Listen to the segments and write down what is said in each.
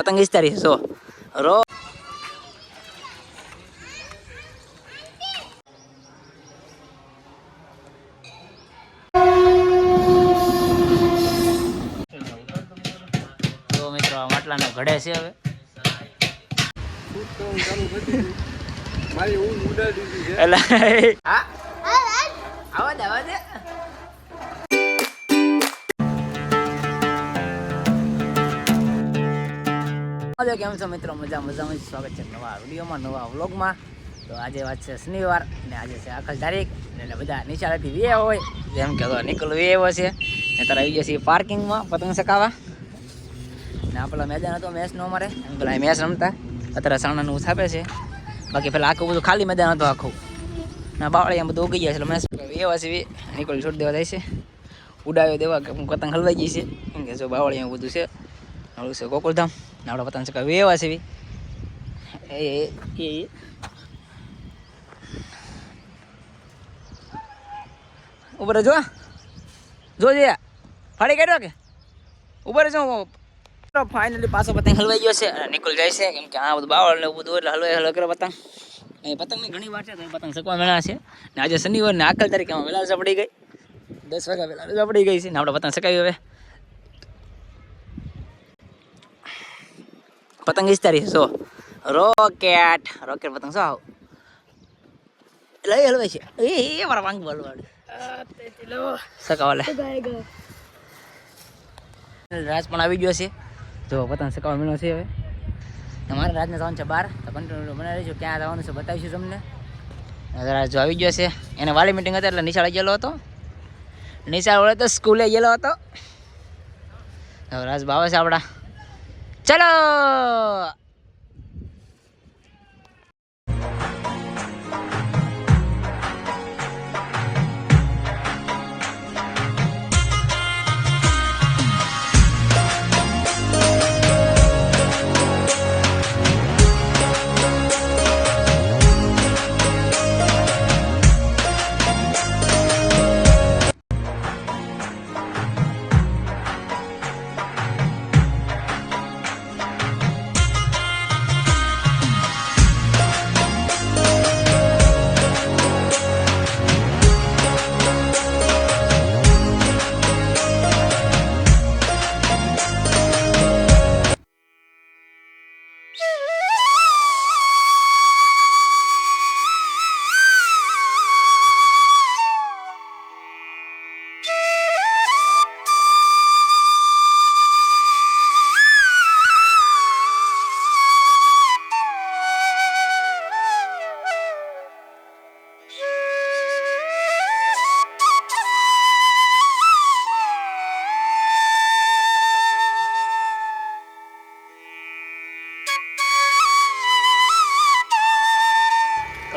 પતંગ ઇસ્તારી જો રો તો મિત્રો આ માટલાનો ઘડે છે હવે. મારી ઊંઘ ઉડાડી દીધી છે. એટલે હા? આવા દે આવા કેમ છો મિત્રો? મજા મજામાં સ્વાગત છે નવા વિડીયોમાં, નવા વ્લોગમાં. તો આજે વાત છે શનિવાર ને આજે છે આખલ તારીખ એટલે બધા નિશાળેથી વે હોય. જેમ કે નીકળ વે એવો છે. ને તારા આવી જશે પાર્કિંગમાં પતંગ શકાવા. ને આપણા મેદાન હતો મેચ નો અમારે. પેલા મેચ રમતા. અત્યારે સાણાનું થાપે છે. બાકી પેલા આખું બધું ખાલી મેદાન હતું આખું. ના એમ બધું ઉગી ગયા છે. મેચ એવા છે, વે. નીકળી છોડી દેવા જાય છે. ઉડાવ્યો દેવા કે પતંગ હલવાઈ ગઈ છે. કેમ કે જો બાવળિયા બધું છે. આવડું છે ગોકુલધામ પતંગ બી એ એ એ. ઉપર જો. જોજે ફાડી કાઢ્યો કે? ઉપર જો. ફાઇનલી પાછો પતંગ હલવાઈ ગયો છે. અને નીકળ જાય છે, કેમ કે આ બધું બાવળ ને બધું એટલે હલવાઈ હલવા કરે પતંગ. એ પતંગની ઘણી વાર છે, તો પતંગ શકવા મેળા છે. ને આજે શનિવાર ને આકલ તારીખે રજા પડી ગઈ. દસ વાગ્યા વેલા પડી ગઈ છે, ને આપણે પતંગ સકાવી હવે. પતંગ ઇસ્તારી જો રોકેટ રોકેટ પતંગ શું આવ લઈ હલવાય છે એ મારા વાંગ બોલવાડ સકાવાલે રાજ પણ આવી ગયો છે જો પતંગ સકાવા મીનો છે હવે તમારે રાજને જવાનું છે બહાર તો કન્ટિન્યુ બનાવી રહીશું ક્યાં જવાનું છે બતાવીશું તમને રાજ જો આવી ગયો છે એને વાલી મિટિંગ હતી એટલે નિશાળે ગયેલો હતો નિશાળ વળે તો સ્કૂલે ગયેલો હતો રાજ બાવે છે આપણા ચલો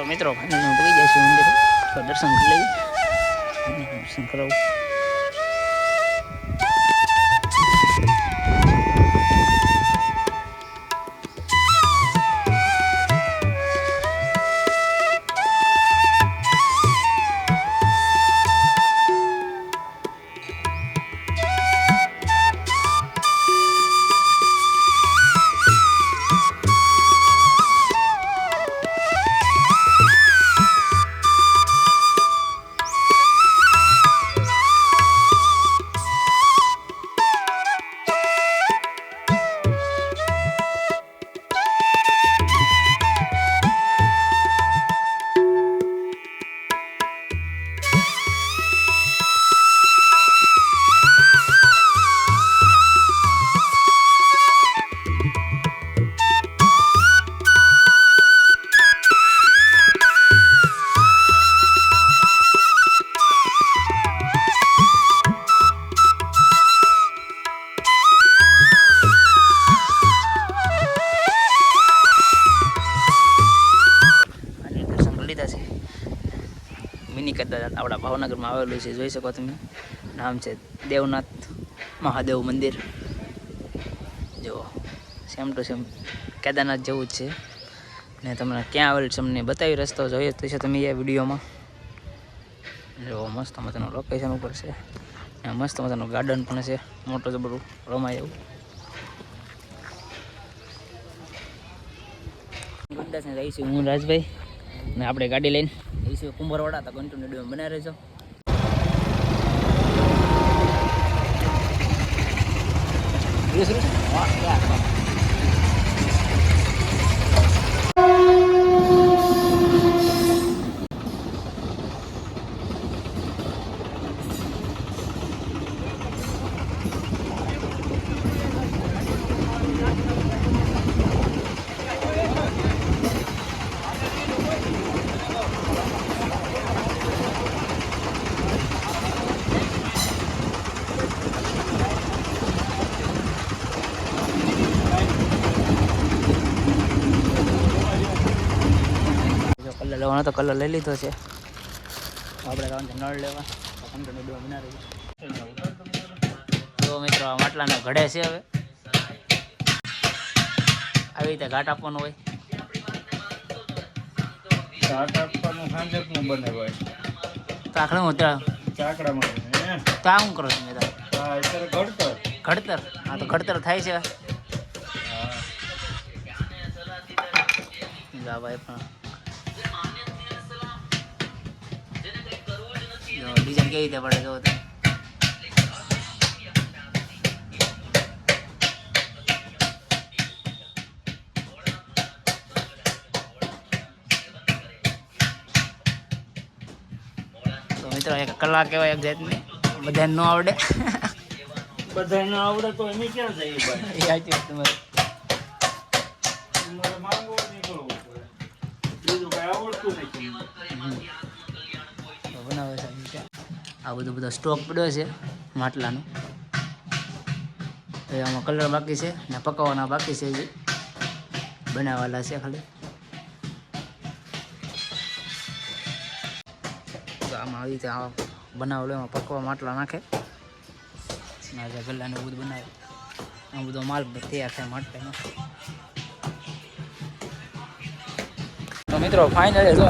તો મિત્રો ફાઇનલ પગી જઈશું મંદિરે. દર્શન કરી લઈએ. દર્શન મિની કેદારનાથ આપણા ભાવનગરમાં આવેલું છે, જોઈ શકો તમે. નામ છે દેવનાથ મહાદેવ મંદિર. જો સેમ ટુ સેમ કેદારનાથ જેવું જ છે. ને તમને ક્યાં આવેલું છે, તમને બતાવી રસ્તો જોઈએ તો છે તમે એ વિડીયોમાં. જો મસ્ત મજાનું લોકેશન ઉપર છે. ને મસ્ત મજાનું ગાર્ડન પણ છે, મોટું જબરું રમાય એવું. ગુડદાસ ને રહીશું હું રાજભાઈ ને આપણે ગાડી લઈને રહીશું કુંભરવાડા. તો કન્ટિન્યુ ડેમ બનાવી રહેજો. જો કલર લેવાનો તો કલર લઈ લીધો છે. આપણે છે નળ લેવા. કન્ટિન્યુ ડેમ બનાવી તો મિત્રો આ માટલાનો ઘડે છે હવે. આવી રીતે ઘાટ આપવાનો હોય. ઘાટ આપવાનું સાંજકનું બનાવાય તો આખરે હું ત્યાં ચાકડામાં તો આ શું કરો તમે તાર ઘડતર. ઘડતર? હા તો ઘડતર થાય છે. જા ભાઈ પણ. જો ડિઝાઇન કેવી રીતે પડે તો તો મિત્રો એક કલાક કહેવાય એક જાતની. બધાને ન આવડે. બધાને આવડે તો એની ક્યાં જઈએ ભાઈ? સાચી વાત તમારી તમારે. આ બધો બધો સ્ટોક પડ્યો છે માટલાનો. એ આમાં કલર બાકી છે ને પકાવવાના બાકી છે જે બનાવવાના છે ખાલી. તો આમાં આવી રીતે બનાવેલો એમાં પકવા માટલા નાખે. આજે ગલ્લાને બધું બનાવે આ બધો માલ તૈયાર થાય માટલાનો. તો મિત્રો ફાઇનલ જો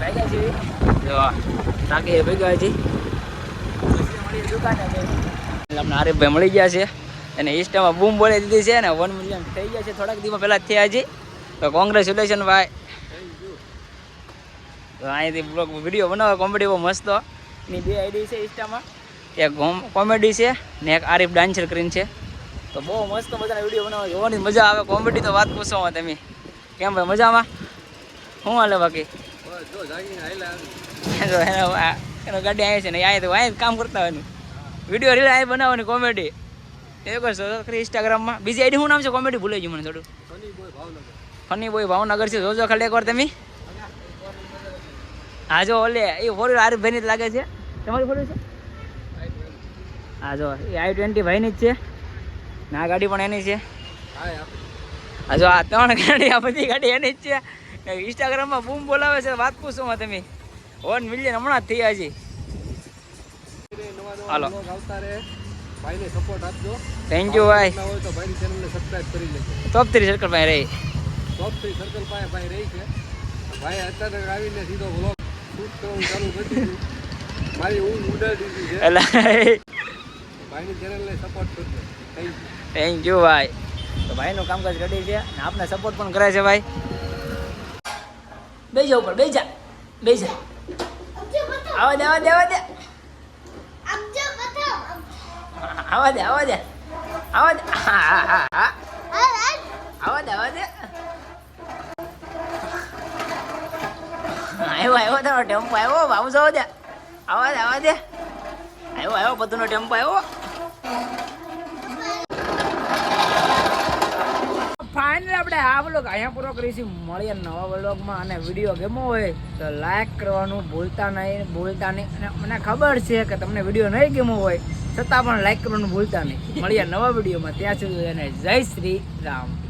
ભેગા છે જો ટાંકી ભેગા છે દુકાને છે આરીફભાઈ મળી ગયા છે. અને ઇન્સ્ટામાં બૂમ બોલી દીધી છે ને વન મિલિયન થઈ ગયા છે. થોડાક દિવસ પહેલાં થયા છે તો કોંગ્રેચ્યુલેશન ભાઈ. અહીંથી બ્લોગ વીડિયો બનાવો કોમેડી બહુ મસ્ત. એની બે આઈડી છે ઇન્સ્ટામાં એક કોમેડી છે ને એક આરીફ ડાન્સર કરીને છે. તો બહુ મસ્ત મજાના વીડિયો બનાવો. જોવાની મજા આવે. કોમેડી તો વાત પૂછો તમે. કેમ ભાઈ મજામાં? શું હાલે બાકી? ગાડી આવી છે ને અહીંયા તો અહીંયા કામ કરતા હોય વીડિયો રીલ અહીંયા બનાવવાની કોમેડી એ કરશો ખરી ઇન્સ્ટાગ્રામમાં બીજી આઈડી શું નામ છે? કોમેડી ભૂલાઈ ગયું મને થોડું. ફની બોય ભાવનગર છે. જોજો ખાલી એકવાર તમે. હા જો ઓલે, એ ફોર આરીફ ભાઈની જ લાગે છે. તમારી ફોર છે? હા જો, એ આઈ ટ્વેન્ટી ભાઈની જ છે. ના ગાડી પણ એની છે. હા જો, આ ત્રણ ગાડી, આ બધી ગાડી એની જ છે. ઇન્સ્ટાગ્રામમાં બૂમ બોલાવે છે. વાત પૂછો તમે. વન મિલિયન હમણાં જ નવા નવા હાલો. આવતા રહે. ભાઈને સપોર્ટ આપજો. થેન્ક યુ ભાઈ. ના હોય તો ભાઈની ચેનલને સબસ્ક્રાઇબ કરી લેજો. ટોપ થ્રી સર્કલ પાસે રહી. ટોપ થ્રી સર્કલ પાસે ભાઈ રહી છે. ભાઈ અચાનક આવીને સીધો બ્લોગ શૂટ કરવાનું ચાલુ કરી દીધું. મારી ઊંઘ ઉડાડી દીધી છે. એટલે ભાઈની ચેનલને સપોર્ટ કરજો. થેન્ક યુ થેન્ક યુ ભાઈ. તો ભાઈનું કામકાજ રેડી છે. અને આપને સપોર્ટ પણ કરે છે ભાઈ. બેજા ઉપર બેજા બેજા આવા દે આવા દે આવા દે. આવા દે આવા દે આવા દે આવા દે આવા દે આવ્યો આવ્યો તારો ટેમ્પો આવ્યો બાબુ જવા દે આવા દે આવા દે આવ્યો આવ્યો બધુંનો ટેમ્પો આવ્યો ફાઇનલ આપણે આ બ્લોગ અહીંયા પૂરો કરીશું. મળીએ નવા બ્લોગમાં અને વીડિયો ગમો હોય તો લાઈક કરવાનું ભૂલતા નહીં ભૂલતા નહીં. અને મને ખબર છે કે તમને વીડિયો નહીં ગમો હોય છતાં પણ લાઈક કરવાનું ભૂલતા નહીં. મળીએ નવા વિડીયોમાં. ત્યાં સુધી અને જય શ્રી રામ.